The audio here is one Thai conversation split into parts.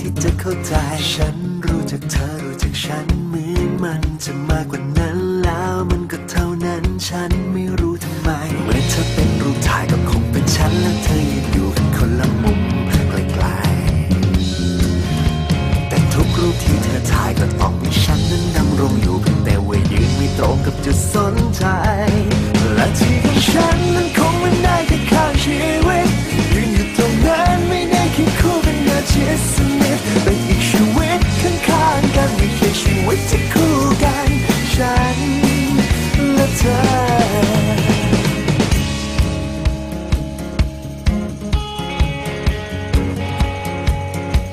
ที่จะเข้าใจ ฉันรู้จักเธอรู้จักฉันเหมือนมันจะมากกว่านั้นแล้วมันก็เท่านั้นฉันไม่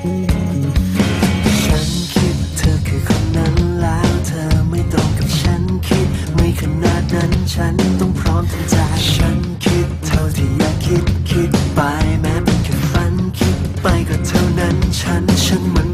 ฉันคิดเธอคือคนนั้นแล้วเธอไม่ตรงกับฉันคิด ไม่ขนาดนั้นฉันต้องพร้อมทำใจ ฉันคิดเท่าที่อยากคิดคิดไปแม้เป็นแค่ฝันคิดไปก็เท่านั้นฉันฉันมัน